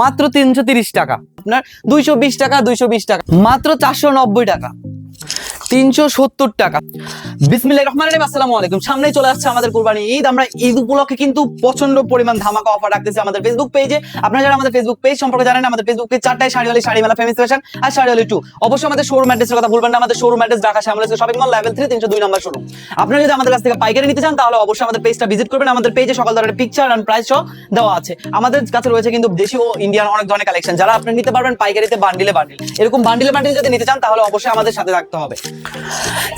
মাত্র তিনশো তিরিশ টাকা। আপনার দুইশো বিশ টাকা, দুইশো বিশ টাকা। মাত্র চারশো নব্বই টাকা। তিনশো সত্তর টাকা। আসসালামু আলাইকুম। চলে আসছে আমাদের কোরবানি কিন্তু প্রচণ্ড পরিমাণ ধামাকা অফার আমাদের ফেসবুক পেজে আপনারা আমাদের ফেসবুক সম্পর্কে জানেন, আমাদের কাছ থেকে পাইকারি নিতে চান, তাহলে অবশ্যই আমাদের ভিজিট করবেন। আমাদের পেজে সকল পিকচার দেওয়া আছে। আমাদের কাছে রয়েছে কিন্তু ইন্ডিয়ান অনেক ধরনের কালেকশন যারা আপনি নিতে পারবেন পাইকারিতে এরকম যদি নিতে চান, তাহলে অবশ্যই আমাদের সাথে থাকতে হবে।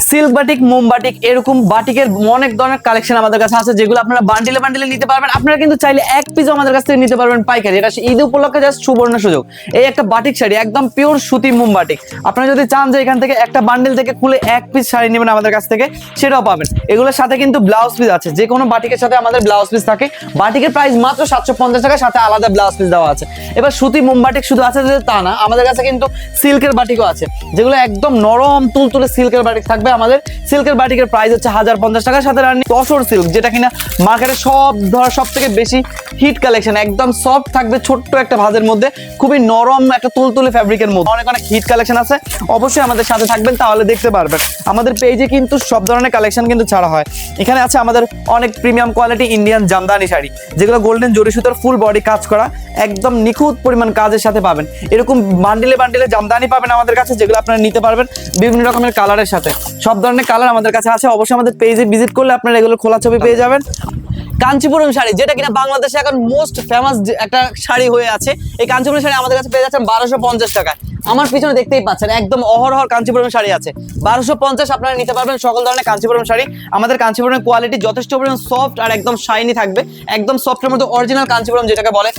সিল্ক বাটিক মোম বাটিক, এরকম বাটিকের অনেক ধরনের কালেকশন আমাদের কাছে আছে, যেগুলো আপনারা বান্ডিলে বান্ডিলে নিতে পারবেন। আপনারা কিন্তু চাইলে এক পিসও আমাদের কাছ থেকে নিতে পারবেন পাইকারি। এটা ঈদ উপলক্ষে জাস্ট সুবর্ণ সুযোগ। এই একটা বাটিক শাড়ি, একদম পিওর সুতি মোম বাটিক। আপনারা যদি চান যে এখান থেকে একটা বান্ডিল থেকে খুলে এক পিস শাড়ি নেবেন আমাদের কাছ থেকে, সেটাও পাবেন। এগুলোর সাথে কিন্তু ব্লাউজ পিস আছে। যে কোনো বাটিকের সাথে আমাদের ব্লাউজ পিস থাকে। বাটিকের প্রাইস মাত্র সাতশো পঞ্চাশ টাকা সাথে আলাদা ব্লাউজ পিস দেওয়া আছে। এবার সুতি মোম বাটিক শুধু আছে যে তা না, আমাদের কাছে কিন্তু সিল্কের বাটিকও আছে। যেগুলো একদম নরম, তুলতুলে সিল্কের বাটিক থাকবে আমাদের। সিল্কের বাটিকের প্রাইস হচ্ছে হাজার পঞ্চাশ টাকা। সাথে রানি তসর সিল্ক যেটা কিনা মার্কেটে সব ধর সব থেকে বেশি হিট কালেকশন একদম সফট থাকবে ছোট্ট একটা ভাজের মধ্যে, খুবই নরম একটা তুলতুলে ফ্যাব্রিকের মধ্যে। অনেক অনেক হিট কালেকশন আছে। অবশ্যই আমাদের সাথে থাকবেন, তাহলে দেখতে পারবেন। আমাদের পেজে কিন্তু সব ধরনের কালেকশন কিন্তু ছাড়া হয়। এখানে আছে আমাদের অনেক premium quality Indian jamdani sari, যেগুলো গোল্ডেন জরি সুতোর ফুল বডি কাজ করা, একদম নিখুঁত পরিমাণ কাজের সাথে পাবেন। এরকম বান্ডিলে বান্ডিলে জামদানি পাবেন আমাদের কাছে, যেগুলো আপনারা নিতে পারবেন বিভিন্ন রকমের কালারের সাথে। সব ধরনের কালার আমাদের কাছে আছে, অবশ্যই আমাদের পেজে ভিজিট করলে আপনারা এগুলো খোলা ছবি পেয়ে যাবেন। কাঞ্চিপুরম শাড়ি, যেটা কিনা বাংলাদেশে এখন মোস্ট ফেমাস একটা শাড়ি হয়ে আছে, এই কাঞ্চিপুরম শাড়ি আমাদের কাছে পেয়ে যাচ্ছেন বারোশো পঞ্চাশ টাকায়। আমার পিছনে দেখতেই পাচ্ছেন, একদম অহরহর কাঞ্চিপুরম শাড়ি আছে। বারোশো পঞ্চাশ আপনারা নিতে পারবেন সকল ধরনের কাঞ্চিপুরম শাড়ি। আমাদের কাঞ্চিপুরমের কোয়ালিটি যথেষ্ট পরিমাণ সফট আর একদম শাইনি থাকবে। একদম সফটের মধ্যে অরিজিনাল কাঞ্চিপুরম যেটাকে বলে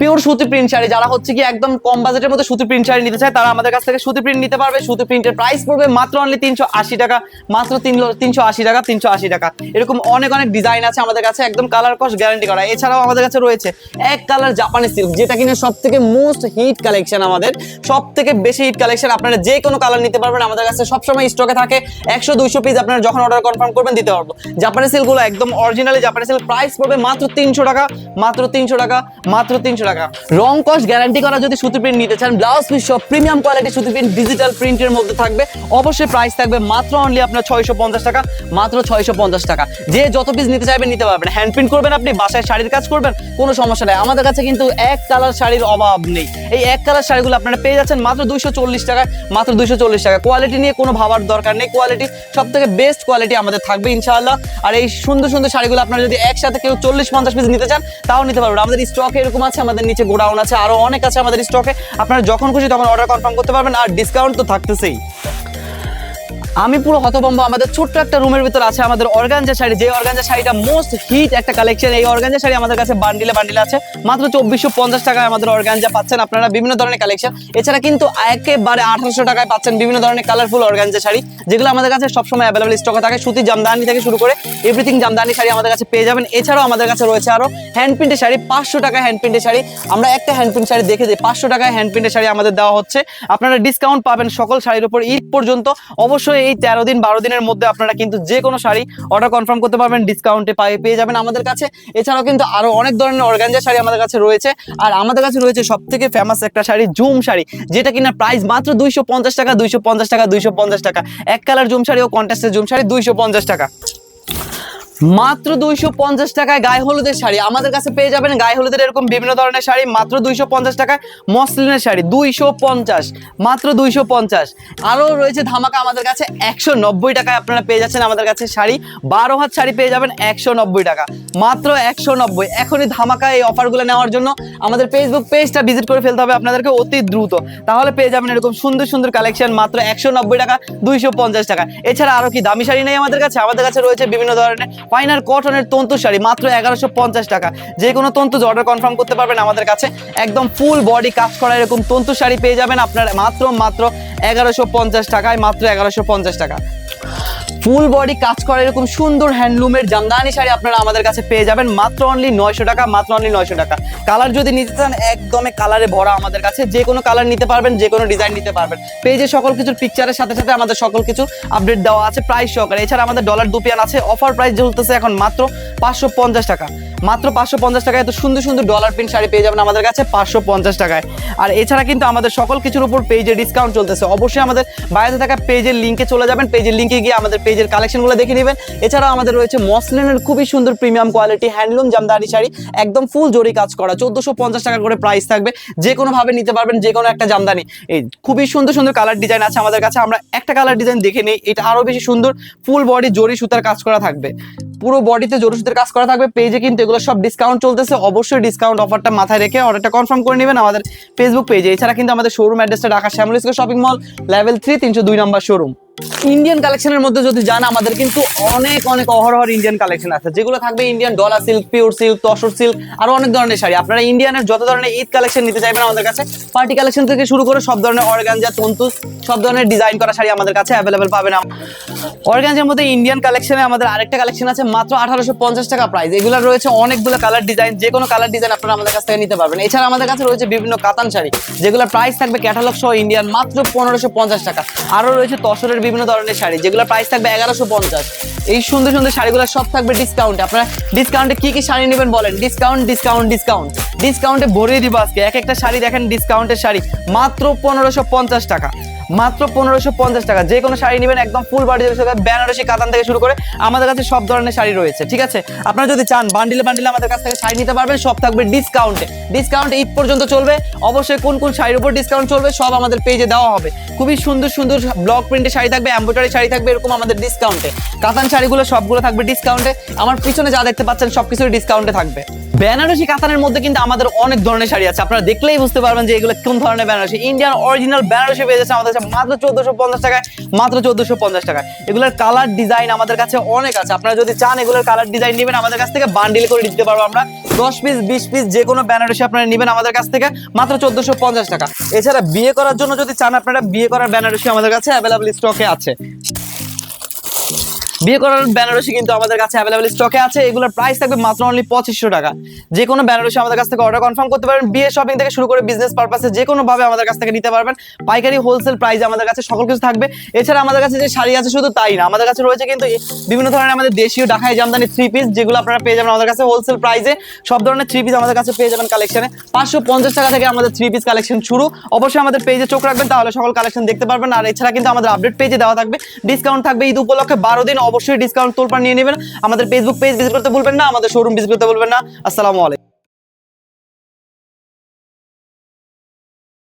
পিওর সুতি প্রিন্ট শাড়ি, যারা হচ্ছে কি একদম কম বাজেটের মধ্যে সুতি প্রিন্ট শাড়ি নিতে চায়, তারা আমাদের কাছ থেকে সুতি প্রিন্ট নিতে পারবে। সুতি প্রিন্টের প্রাইস পড়বে মাত্র অনলি তিনশো আশি টাকা, মাত্র তিন তিনশো আশি টাকা, তিনশো আশি টাকা। এরকম অনেক অনেক ডিজাইন আছে আমাদের কাছে, একদম কালার কস্ট গ্যারান্টি করা। এছাড়াও আমাদের কাছে রয়েছে এক কালার জাপানি সিল্ক যেটা কিনা সব থেকে মোস্ট হিট কালেকশন আমাদের সব থেকে বেশি হিট কালেকশন আপনারা যে কোনো কালার নিতে পারবেন। আমাদের কাছে সবসময় স্টকে থাকে, একশো, দুইশো পিস আপনারা যখন অর্ডার কনফার্ম করবেন দিতে পারব। জাপানি সিল্কগুলো একদম অরিজিনালি জাপানি সিল্ক প্রাইস পড়বে মাত্র তিনশো টাকা, মাত্র তিনশো টাকা, মাত্র তিনশো রং কস্ট গ্যারান্টি করা যদি সুতি প্রিন্ট নিতে চান ব্লাউজ পিস সব প্রিমিয়াম কোয়ালিটি সুতি প্রিন্ট ডিজিটাল প্রিন্টের মধ্যে থাকবে। অবশ্যই প্রাইস থাকবে মাত্র অনলি আপনার ছয়শো পঞ্চাশ টাকা, মাত্র ছয়শো পঞ্চাশ টাকা। যে যত পিস নিতে চাইবেন নিতে পারবেন। হ্যান্ড প্রিন্ট করবেন আপনি, বাসায় শাড়ির কাজ করবেন, কোনো সমস্যা নেই। আমাদের কাছে কিন্তু এক কালার শাড়ির অভাব নেই। এই এক কালার শাড়িগুলো আপনারা পেয়ে যাচ্ছেন মাত্র চল্লিশ টাকায়, মাত্র চল্লিশ টাকা কোয়ালিটি নিয়ে কোনো ভাবার দরকার নেই। কোয়ালিটি সব থেকে বেস্ট কোয়ালিটি আমাদের থাকবে ইনশাআল্লাহ। আর এই সুন্দর সুন্দর শাড়িগুলো আপনারা যদি একসাথে কেউ চল্লিশ পঞ্চাশ পিস নিতে চান, তাও নিতে পারবেন। আমাদের স্টকে এরকম আছে, আমাদের নিচে গোডাউন আছে, আরও অনেক আছে আমাদের স্টকে আপনারা যখন খুশি তখন অর্ডার কনফার্ম করতে পারবেন, আর ডিসকাউন্ট তো থাকতেছেই। আমি পুরো হতভম্ব। আমাদের ছোট্ট একটা রুমের ভিতর আছে আমাদের অর্গানজা শাড়ি। যে অর্গানজা শাড়িটা মোস্ট হিট একটা কালেকশন এই অর্গানজা শাড়ি আমাদের কাছে বান্ডিলে বান্ডিলে আছে। মাত্র চব্বিশশো পঞ্চাশ টাকায় আমাদের অর্গানজা পাচ্ছেন আপনারা বিভিন্ন ধরনের কালেকশন এছাড়া কিন্তু একেবারে আঠারোশো টাকায় পাচ্ছেন বিভিন্ন ধরনের কালারফুল অর্গানজা শাড়ি, যেগুলো আমাদের কাছে সবসময় অ্যাভেলেবল স্টকে থাকে। সুতি জামদানি থেকে শুরু করে এভরিথিং জামদানি শাড়ি আমাদের কাছে পেয়ে যাবেন। এছাড়াও আমাদের কাছে রয়েছে আরও হ্যান্ড প্রিন্টের শাড়ি, পাঁচশো টাকায় হ্যান্ড প্রিন্টের শাড়ি। আমরা একটা হ্যান্ড প্রিন্ট শাড়ি দেখে দিই, পাঁচশো টাকায় হ্যান্ড প্রিন্টের শাড়ি আমাদের দেওয়া হচ্ছে। আপনারা ডিসকাউন্ট পাবেন সকল শাড়ির উপর ঈদ পর্যন্ত। অবশ্যই এই তেরো দিন, বারো দিনের মধ্যে আপনারা কিন্তু যে কোনো শাড়ি অর্ডার কনফার্ম করতে পারবেন ডিসকাউন্টে পেয়ে যাবেন আমাদের কাছে। এছাড়াও কিন্তু আরও অনেক ধরনের অর্গানজা শাড়ি আমাদের কাছে রয়েছে। আর আমাদের কাছে রয়েছে সব থেকে ফেমাস একটা শাড়ি, জুম শাড়ি, যেটা কিনা প্রাইস মাত্র দুইশো পঞ্চাশ টাকা, দুইশো পঞ্চাশ টাকা, দুইশো পঞ্চাশ টাকা। এক কালার জুম শাড়ি ও কন্ট্রাস্টের জুম শাড়ি, দুইশো পঞ্চাশ টাকা। মাত্র দুইশো পঞ্চাশ টাকায় গায়ে হলুদের শাড়ি। আমাদের কাছে পেয়ে যাবেন গায়ে হলুদের এরকম বিভিন্ন ধরনের শাড়ি। মাত্র দুইশো পঞ্চাশ টাকায় মসলিনের শাড়ি। দুইশো পঞ্চাশ। মাত্র দুইশো পঞ্চাশ। আরও রয়েছে ধামাকা আমাদের কাছে একশো নব্বই টাকায় আপনারা পেয়ে যাচ্ছেন আমাদের কাছে শাড়ি। বারো হাত শাড়ি পেয়ে যাবেন একশো নব্বই টাকা। মাত্র একশো নব্বই। এখনই ধামাকা এই অফারগুলো নেওয়ার জন্য আমাদের ফেসবুক পেজটা ভিজিট করে ফেলতে হবে আপনাদেরকে অতি দ্রুত। তাহলে পেয়ে যাবেন এরকম সুন্দর সুন্দর কালেকশন মাত্র একশো নব্বই টাকা, দুইশো পঞ্চাশ টাকা। এছাড়া আরও কি দামি শাড়ি নেই আমাদের কাছে? আমাদের কাছে রয়েছে বিভিন্ন ধরনের ফাইনার কটনের তন্তু শাড়ি, মাত্র এগারোশো পঞ্চাশ টাকা। যে কোনো তন্তু অর্ডার কনফার্ম করতে পারবেন আমাদের কাছে। একদম ফুল বডি কাজ করা এরকম তন্তু শাড়ি পেয়ে যাবেন আপনার মাত্র মাত্র এগারোশো পঞ্চাশ টাকায়, মাত্র এগারোশো পঞ্চাশ টাকা। ফুল বডি কাজ করা এরকম সুন্দর হ্যান্ডলুমের জামদানি শাড়ি আপনারা আমাদের কাছে পেয়ে যাবেন। মাত্র অনলি নয়শো টাকা, মাত্র অনলি নয়শো টাকা। কালার যদি নিতে চান, একদমই কালারে ভরা আমাদের কাছে। যে কোনো কালার নিতে পারবেন, যে কোনো ডিজাইন নিতে পারবেন। পেজে সকল কিছুর পিকচারের সাথে সাথে আমাদের সকল কিছু আপডেট দেওয়া আছে প্রাইস সহকারে। এছাড়া আমাদের ডলার দুপিয়ান আছে। অফার প্রাইস চলতেছে এখন মাত্র পাঁচশো পঞ্চাশ টাকা। মাত্র পাঁচশো পঞ্চাশ টাকায় এত সুন্দর সুন্দর ডলার প্রিন্ট শাড়ি পেয়ে যাবেন আমাদের কাছে পাঁচশো পঞ্চাশ টাকায়। আর এছাড়া কিন্তু আমাদের সকল কিছুর উপর পেজে ডিসকাউন্ট চলতেছে। অবশ্যই আমাদের বাইরে থাকা পেজের লিঙ্কে চলে যাবেন। পেজের লিঙ্কে গিয়ে আমাদের পেজের কালেকশনগুলো দেখে নেবেন। এছাড়াও আমাদের রয়েছে মসলিনের খুবই সুন্দর premium quality handloom jamdani sari, একদম ফুল জরি কাজ করা। চোদ্দোশো পঞ্চাশ টাকা করে প্রাইস থাকবে। যে কোনো ভাবে নিতে পারবেন যে কোনো একটা জামদানি। এই খুবই সুন্দর সুন্দর কালার ডিজাইন আছে আমাদের কাছে। আমরা একটা কালার ডিজাইন দেখে নিই, এটা আরও বেশি সুন্দর। ফুল বডি জরি সুতার কাজ করা থাকবে। পুরো বডিতে জরি সুতার কাজ করা থাকবে। পেজে কিন্তু এগুলো সব ডিসকাউন্ট চলতেছে। অবশ্যই ডিসকাউন্ট অফারটা মাথায় রেখে অর্ডারটা কনফার্ম করে নেবেন আমাদের ফেসবুক পেজে এছাড়া কিন্তু আমাদের শোরুম অ্যাড্রেসটা Dhaka Shyamoli square shopping mall level three তিনশো দুই নম্বর শোরুম ইন্ডিয়ান কালেকশনের মধ্যে যদি যান, আমাদের কিন্তু অনেক অনেক অহরহর ইন্ডিয়ান কালেকশন আছে। যেগুলো থাকবে ইন্ডিয়ান ডলা silk pure silk tussar silk আরও অনেক ধরনের শাড়ি। আপনারা ইন্ডিয়ানের যত ধরনের ঈদ কালেকশন নিতে চাইবেন আমাদের কাছে পার্টি কালেকশন থেকে শুরু করে সব ধরনের অর্গানজা তন্তু সব ধরনের ডিজাইন করা শাড়ি আমাদের কাছে অ্যাভেলেবেল পাবেন অর্গানজার মধ্যে ইন্ডিয়ান কালেকশনে আমাদের আরেকটা কালেকশন আছে, মাত্র আঠারোশো পঞ্চাশ টাকা প্রাইস এগুলো রয়েছে অনেকগুলো কালার ডিজাইন যে কোনো কালার ডিজাইন আপনারা আমাদের কাছ থেকে নিতে পারবেন। এছাড়া আমাদের কাছে রয়েছে বিভিন্ন কাতান শাড়ি, যেগুলোর প্রাইস থাকবে ক্যাটালগ সহ ইন্ডিয়ান মাত্র পনেরোশো পঞ্চাশ টাকা। আরও রয়েছে তসরের বিভিন্ন ধরনের শাড়ি, যেগুলোর প্রাইস থাকবে এগারোশো পঞ্চাশ। এই সুন্দর সুন্দর শাড়িগুলো সব থাকবে ডিসকাউন্টে আপনারা ডিসকাউন্টে কি কি শাড়ি নেবেন বলেন? ডিসকাউন্ট ডিসকাউন্ট ডিসকাউন্ট ডিসকাউন্টে ভরিয়ে দিব আজকে। এক একটা শাড়ি দেখেন ডিসকাউন্টের শাড়ি। মাত্র পনেরোশো পঞ্চাশ টাকা। মাত্র পনেরোশো পঞ্চাশ টাকা। যে কোনো শাড়ি নেবেন একদম ফুল বাড়ি বেনারসি, কাতান থেকে শুরু করে আমাদের কাছে সব ধরনের শাড়ি রয়েছে, ঠিক আছে? আপনারা যদি চান বান্ডিলে বান্ডিলে আমাদের কাছ থেকে শাড়ি নিতে পারবেন, সব থাকবে ডিসকাউন্টে ডিসকাউন্ট ঈদ পর্যন্ত চলবে। অবশ্যই কোন কোন শাড়ির উপর ডিসকাউন্ট চলবে, সব আমাদের পেজে দেওয়া হবে। খুবই সুন্দর সুন্দর ব্লক প্রিন্টের শাড়ি থাকবে এম্ব্রয়ডারি শাড়ি থাকবে, এরকম আমাদের ডিসকাউন্টে কাতান শাড়িগুলো সবগুলো থাকবে ডিসকাউন্টে আমার পিছনে যা দেখতে পাচ্ছেন, সবকিছুই ডিসকাউন্টে থাকবে। বেনারসি কাতানের মধ্যে কিন্তু আমাদের অনেক ধরনের শাড়ি আছে। আপনারা দেখলেই বুঝতে পারবেন যে এগুলো কোন ধরনের বেনারসি। ইন্ডিয়ান অরিজিনাল বেনারসি পেয়ে যাচ্ছে আমাদের কাছে মাত্র চোদ্দশো পঞ্চাশ টাকায়, মাত্র চোদ্দশো পঞ্চাশ টাকায়। এগুলোর কালার ডিজাইন আমাদের কাছে অনেক আছে। আপনারা যদি চান এগুলোর কালার ডিজাইন নেবেন, আমাদের কাছ থেকে বান্ডিল করে দিতে পারব আমরা। দশ পিস বিশ পিস যে কোনো বেনারসি আপনারা নেবেন আমাদের কাছ থেকে, মাত্র চোদ্দশো পঞ্চাশ টাকা। এছাড়া বিয়ে করার জন্য যদি চান আপনারা, বিয়ে করার বেনারসি আমাদের কাছে অ্যাভেলেবল স্টকে আছে। বিয়ে করার বেনারসি কিন্তু আমাদের কাছে অ্যাভেলেবল স্টকে আছে। এগুলোর প্রাইস থাকবে মাত্র অনলি পঁচিশশো টাকা। যে কোনো বেনারসি আমাদের কাছ থেকে অর্ডার কনফার্ম করতে পারবেন বিয়ে শপিং থেকে শুরু করে বিজনেস পারপাসে যে কোনো ভাবে আমাদের কাছ থেকে নিতে পারবেন। পাইকারি হোলসেল প্রাইসে আমাদের কাছে সকল কিছু থাকবে। এছাড়া আমাদের কাছে যে শাড়ি আছে শুধু তাই না, আমাদের কাছে রয়েছে কিন্তু বিভিন্ন ধরনের আমাদের দেশীয় ঢাকায় জামদানি থ্রি পিস যেগুলো আপনারা পেয়ে যাবেন আমাদের কাছে হোলসেল প্রাইসে সব ধরনের থ্রি পিস আমাদের কাছে পেয়ে যাবেন কালেকশনে পাঁচশো পঞ্চাশ টাকা থেকে আমাদের থ্রি পিস কালেকশন শুরু। অবশ্যই আমাদের পেজে চোখ রাখবেন, তাহলে সকল কালেকশন দেখতে পারবেন। আর এছাড়া কিন্তু আমাদের আপডেট পেজে দেওয়া থাকবে। ডিসকাউন্ট থাকবে ঈদ উপলক্ষে বারো দিন অবশ্যই ডিসকাউন্ট তোলপার নিয়ে নেবেন। আমাদের ফেসবুক পেজ ভিজিট করতে বলবেন না, আমাদের শোরুম ভিজিট করতে বলবেন না। আসসালামু আলাইকুম।